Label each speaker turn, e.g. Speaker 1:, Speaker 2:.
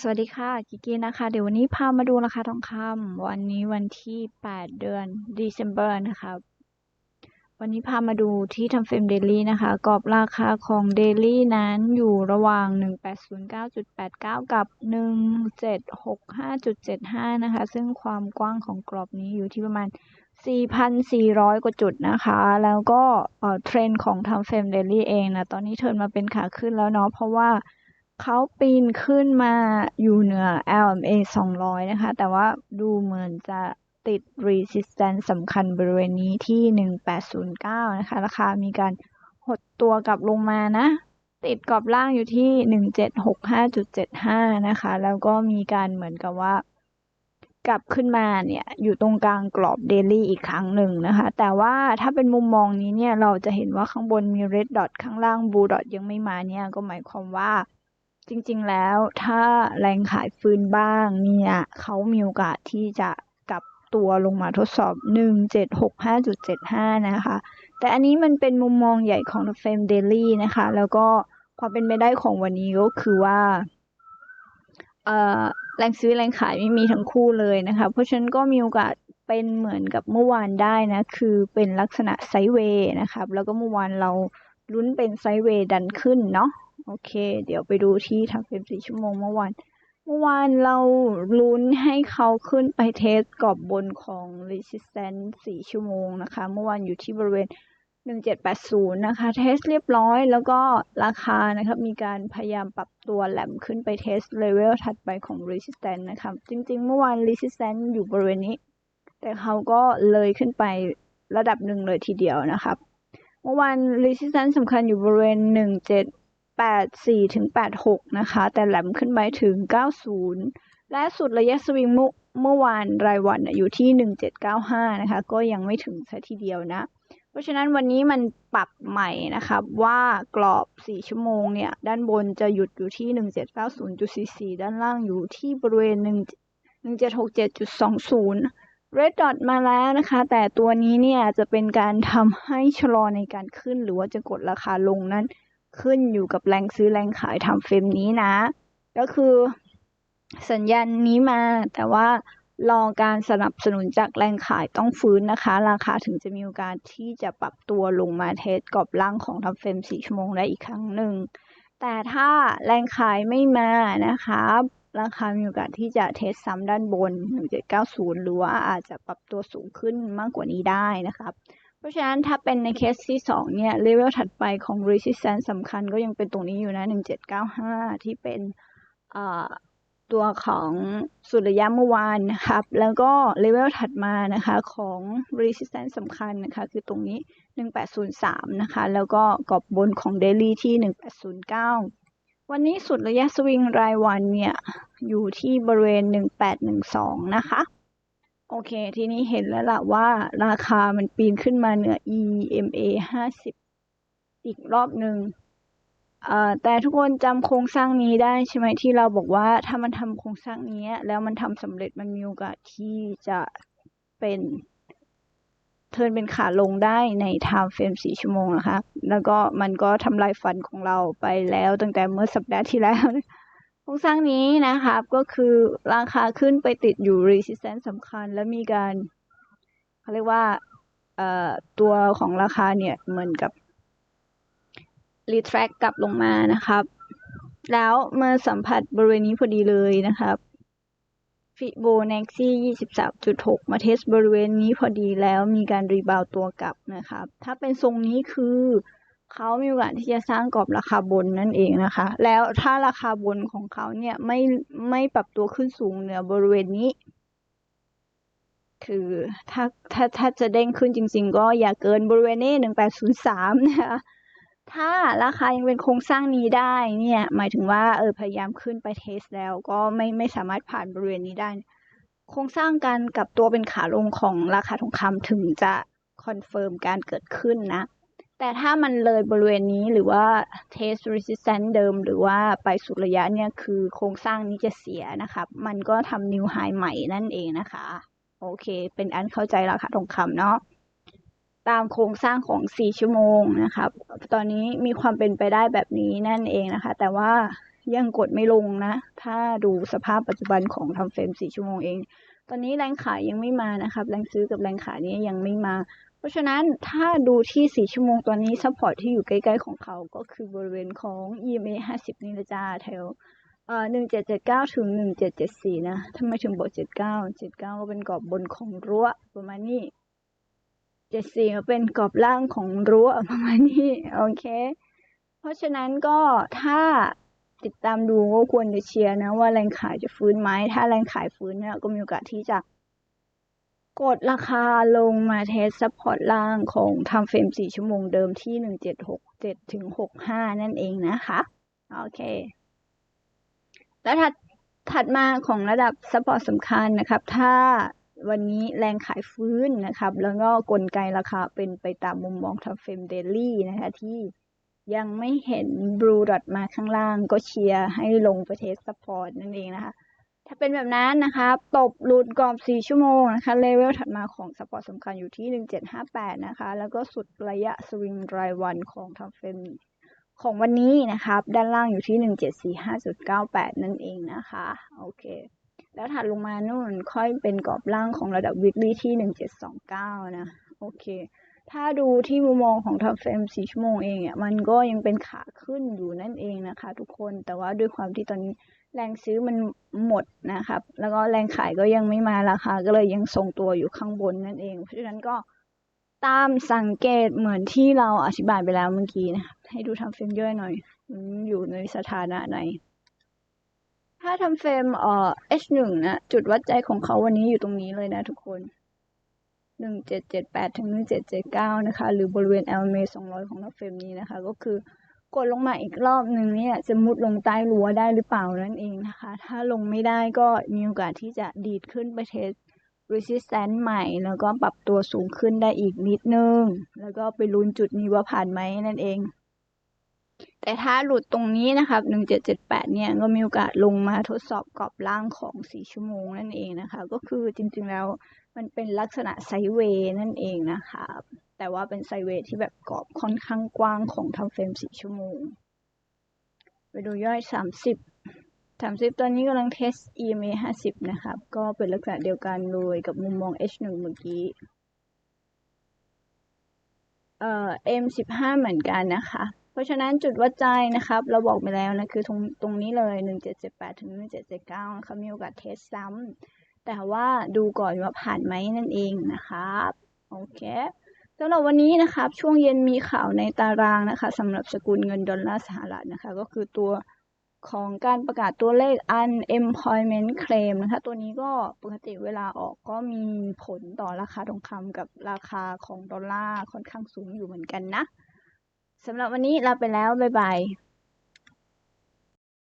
Speaker 1: สวัสดีค่ะกิกกี้นะคะ เดี๋ยววันนี้พามาดูราคาทองคำวันนี้วันที่ 8 เดือน December นะคะ วันนี้พามาดูที่ทำเฟรมเดลี่นะคะ กรอบราคาของเดลี่นั้นอยู่ระหว่าง 1809.89 กับ 1765.75 นะคะ ซึ่งความกว้างของกรอบนี้อยู่ที่ประมาณ 4,400 กว่าจุดนะคะ แล้วก็เทรนด์ของทำเฟรมเดลี่เองนะ ตอนนี้เทินมาเป็นขาขึ้นแล้วเนาะ เพราะว่า เขาปีนขึ้นมาอยู่เหนือ LMA 200 นะคะ แต่ว่าดูเหมือนจะติด resistance สำคัญบริเวณนี้ที่ 1809 นะคะ ราคามีการหดตัวกลับลงมานะ ติดกรอบล่างอยู่ที่ 1765.75 นะคะ แล้วก็มีการเหมือนกับว่า กลับขึ้นมาเนี่ย อยู่ตรงกลางกรอบเดลี่อีกครั้งหนึ่งนะคะ แต่ว่าถ้าเป็นมุมมองนี้เนี่ย เราจะเห็นว่าข้างบนมี red dot ข้างล่าง blue dot ยังไม่มาเนี่ย ก็หมายความว่า จริงๆแล้วถ้าแรงขายฟื้นบ้างเนี่ยเขามีโอกาสที่จะกลับตัวลงมาทดสอบ 1765.75 นะคะ แต่อันนี้มันเป็นมุมมองใหญ่ของ The Frame Daily นะคะ แล้วก็ความเป็นไปได้ของวันนี้ก็คือว่าแรงซื้อแรงขายไม่มีทั้งคู่เลยนะคะ เพราะฉะนั้นก็มีโอกาสเป็นเหมือนกับเมื่อวานได้นะ คือเป็นลักษณะไซด์เวย์นะครับ แล้วก็เมื่อวานเราลุ้นเป็นไซด์เวย์ดันขึ้นเนาะ โอเค เดี๋ยวไปดูที่ทำเฟรมสี่ชั่วโมงเมื่อวาน เมื่อวานเราลุ้นให้เขาขึ้นไปเทสกรอบบนของ resistance สี่ชั่วโมงนะคะ เมื่อวานอยู่ที่บริเวณ 1780 นะคะ เทสเรียบร้อยแล้วก็ราคานะครับ มีการพยายามปรับตัวแหลมขึ้นไปเทสเลเวลถัดไปของ resistance นะคะ จริงๆ เมื่อวาน resistance อยู่บริเวณนี้ แต่เขาก็เลยขึ้นไประดับหนึ่งเลยทีเดียวนะครับ เมื่อวาน resistance สำคัญอยู่บริเวณ 17 84ถึง86 นะคะ แต่แหลมขึ้นไปถึง 90 และสุดระยะสวิงเมื่อวานรายวันอยู่ที่ 1795 นะคะ ก็ยังไม่ถึงซะทีเดียวนะ เพราะฉะนั้นวันนี้มันปรับใหม่นะคะว่ากรอบ 4 ชั่วโมงเนี่ย ด้านบนจะหยุดอยู่ที่ 1790.44 ด้านล่างอยู่ที่บริเวณ 1767.20 Red Dot มาแล้วนะคะ แต่ตัวนี้เนี่ยจะเป็นการทำให้ชะลอในการขึ้นหรือว่าจะกดราคาลงนั้น ขึ้นอยู่กับแรงซื้อแรงขายทำเฟรมนี้นะ ก็คือสัญญาณนี้มาแต่ว่ารอการสนับสนุนจากแรงขายต้องฟื้นนะคะ ราคาถึงจะมีโอกาสที่จะปรับตัวลงมาเทสกรอบล่างของทำเฟรม 4 ชั่วโมงได้อีกครั้งหนึ่ง แต่ถ้าแรงขายไม่มานะคะราคามีโอกาสที่จะเทสซ้ำด้านบน 1790 หรือว่าอาจจะปรับตัวสูงขึ้นมากกว่านี้ได้นะครับ เพราะฉะนั้นถ้าเป็นในเคสที่ 2 เนี่ยเลเวลถัดไปของ resistance สำคัญก็ยังเป็นตรงนี้อยู่นะ 1795 ที่เป็นตัวของสุดระยะเมื่อวานนะครับ แล้วก็เลเวลถัดมานะคะของ resistance สำคัญนะคะคือตรงนี้ 1803 นะคะ แล้วก็กรอบบนของ daily ที่ 1809 วันนี้สุดระยะสวิงรายวันเนี่ยอยู่ที่บริเวณ 1812 นะคะ โอเค ทีนี้เห็นแล้วล่ะว่าราคามันปีนขึ้นมาเหนือ EMA 50 อีกรอบหนึ่งแต่ทุกคนจำโครงสร้างนี้ได้ใช่ไหมที่เราบอกว่าถ้ามันทำโครงสร้างนี้แล้วมันทำสำเร็จมันมีโอกาสที่จะเป็นเทินเป็นขาลงได้ใน time frame 4ชั่วโมงนะคะ แล้วก็มันก็ทำลายฟันของเราไปแล้วตั้งแต่เมื่อสัปดาห์ที่แล้ว โครงสร้างนี้นะครับก็คือราคาขึ้นไปติดอยู่ resistance สำคัญ แล้วมีการเขาเรียกว่าตัวของราคาเนี่ยเหมือนกับ retract กลับลงมานะครับ แล้วมื่อสัมผัสบริเวณนี้พอดีเลยนะครับฟิโบนัชชี23.6 มาเทสบริเวณนี้พอดีแล้วมีการรีบาวตัวกลับนะครับ ถ้าเป็นทรงนี้คือ เขามีโอกาสที่จะสร้างกรอบราคาบนนั่นเองนะคะ แล้วถ้าราคาบนของเขาเนี่ยไม่ไม่ปรับตัวขึ้นสูงเหนือบริเวณนี้ คือถ้าถ้าถ้าจะเด้งขึ้นจริง ๆ ก็อย่าเกินบริเวณนี้หนึ่งแปดศูนย์สามนะคะถ้าราคายังเป็นโครงสร้างนี้ได้เนี่ย หมายถึงว่าเออพยายามขึ้นไปเทสแล้วก็ไม่ไม่สามารถผ่านบริเวณนี้ได้ โครงสร้างการกลับตัวเป็นขาลงของราคาทองคำถึงจะคอนเฟิร์มการเกิดขึ้นนะ แต่ถ้ามันเลยบริเวณนี้หรือว่า test resistance เดิม หรือว่าไปสุดระยะเนี่ยคือโครงสร้างนี้จะเสียนะครับมันก็ทำ new high ใหม่นั่นเองนะคะ โอเค เป็นอันเข้าใจราคาทองคำเนาะตามโครงสร้างของ 4 ชั่วโมงนะครับ ตอนนี้มีความเป็นไปได้แบบนี้นั่นเองนะคะ แต่ว่ายังกดไม่ลงนะ ถ้าดูสภาพปัจจุบันของทำเฟรมสี่ชั่วโมงเอง ตอนนี้แรงขายยังไม่มานะครับ แรงซื้อกับแรงขายนี้ยังไม่มา เพราะฉะนั้นถ้าดูที่สี่ชั่วโมงตอนนี้ซัพพอร์ตที่อยู่ใกล้ๆของเขาก็คือบริเวณของ EMA ห้าสิบนี่ละจ้าแถวเอ่อหนึ่งเจ็ดเจ็ดเก้าถึงหนึ่งเจ็ดเจ็ดสี่นะทำไมถึงบอกเจ็ดเก้าเจ็ดเป็นกรอบบนของรั้วประมาณนี้เจ็ดสี่ก็เป็นกรอบล่างของรั้วประมาณนี้โอเค เพราะฉะนั้นก็ถ้าติดตามดูก็ควรจะเชียร์นะว่าแรงขายจะฟื้นไหมถ้าแรงขายฟื้นเนี่ยก็มีโอกาสที่จะ กดราคาลงมาเทสซัพพอร์ตล่างของทำเฟรม 4 ชั่วโมงเดิมที่ 1767 ถึง 65 นั่นเองนะคะ โอเค แล้วถัดถัดมาของระดับซัพพอร์ตสำคัญนะครับ ถ้าวันนี้แรงขายฟื้นนะครับ แล้วก็กลไกราคาเป็นไปตามมุมมองทำเฟรมเดลี่นะคะที่ยังไม่เห็นบลูดอทมาข้างล่างก็เชียร์ให้ลงไปเทสซัพพอร์ตนั่นเองนะคะ ถ้าเป็นแบบนั้นนะคะตบหลุดกรอบ 4 ชั่วโมงนะคะเลเวลถัดมาของสปอร์ตสำคัญอยู่ที่ 1758 นะคะ แล้วก็สุดระยะสวิงรายวันของทำเฟรมของวันนี้นะครับ ด้านล่างอยู่ที่ 1745.98 นั่นเองนะคะ โอเค แล้วถัดลงมานู่นค่อยเป็นกรอบล่างของระดับ weekly ที่ 1729 นะ โอเค ถ้าดูที่มุมมองของทำเฟรม4ชั่วโมงเองเนี่ยมันก็ยังเป็นขาขึ้นอยู่นั่นเองนะคะ ทุกคนแต่ว่าด้วยความที่ตอนนี้แรงซื้อมันหมดนะครับ แล้วก็แรงขายก็ยังไม่มาราคาก็เลยยังทรงตัวอยู่ข้างบนนั่นเอง เพราะฉะนั้นก็ตามสังเกตเหมือนที่เราอธิบายไปแล้วเมื่อกี้นะครับให้ดูทำเฟรมย่อยหน่อยอยู่ในสถานะไหน ถ้าทำเฟรมเอ่อ H1 นะจุดวัดใจของเขาวันนี้อยู่ตรงนี้เลยนะทุกคน หนึ่งเจ็ดเจ็ดแปดถึงหนึ่งเจ็ดเจ็ดเก้านะคะ หรือบริเวณ l m a สองร้อยของทำเฟรมนี้นะคะ ก็คือกดลงมาอีกรอบหนึ่งเนี่ยจะมุดลงใต้รั้วได้หรือเปล่านั่นเองนะคะ ถ้าลงไม่ได้ก็มีโอกาสที่จะดีดขึ้นไปเทส resistance ใหม่ แล้วก็ปรับตัวสูงขึ้นได้อีกนิดนึง แล้วก็ไปลุ้นจุดนี้ว่าผ่านไหมนั่นเอง แต่ถ้าหลุดตรงนี้นะครับ 1778 เนี่ยก็มีโอกาสลงมาทดสอบกรอบล่างของ 4 ชั่วโมงนั่นเองนะคะ ก็คือจริงๆแล้ว มันเป็นลักษณะไซเวย์นั่นเองนะคะ แต่ว่าเป็นไซเวย์ที่แบบกรอบค่อนข้างกว้างของทำเฟรม4ชั่วโมง ไปดูย่อย 30 30 ตอนนี้กำลังเทส EMA 50 นะครับ ก็เป็นลักษณะเดียวกันเลยกับมุมมอง H1 เมื่อกี้ เอ่อ M15 เหมือนกันนะคะ เพราะฉะนั้นจุดวัดใจนะครับ เราบอกไปแล้วนะ คือตรงตรงนี้เลย 1778 ถึง 1779นะคะมีโอกาสเทสซ้ำ แต่ว่าดูก่อนว่าผ่านไหมนั่นเองนะครับโอเคสำหรับวันนี้นะครับ ช่วงเย็นมีข่าวในตารางนะคะสำหรับสกุลเงินดอลลาร์สหรัฐนะคะ ก็คือตัวของการประกาศตัวเลข unemployment claim นะคะ ตัวนี้ก็ปกติเวลาออกก็มีผลต่อราคาทองคำกับราคาของดอลลาร์ค่อนข้างสูงอยู่เหมือนกันนะสำหรับวันนี้ลาไปแล้ว บ๊ายบาย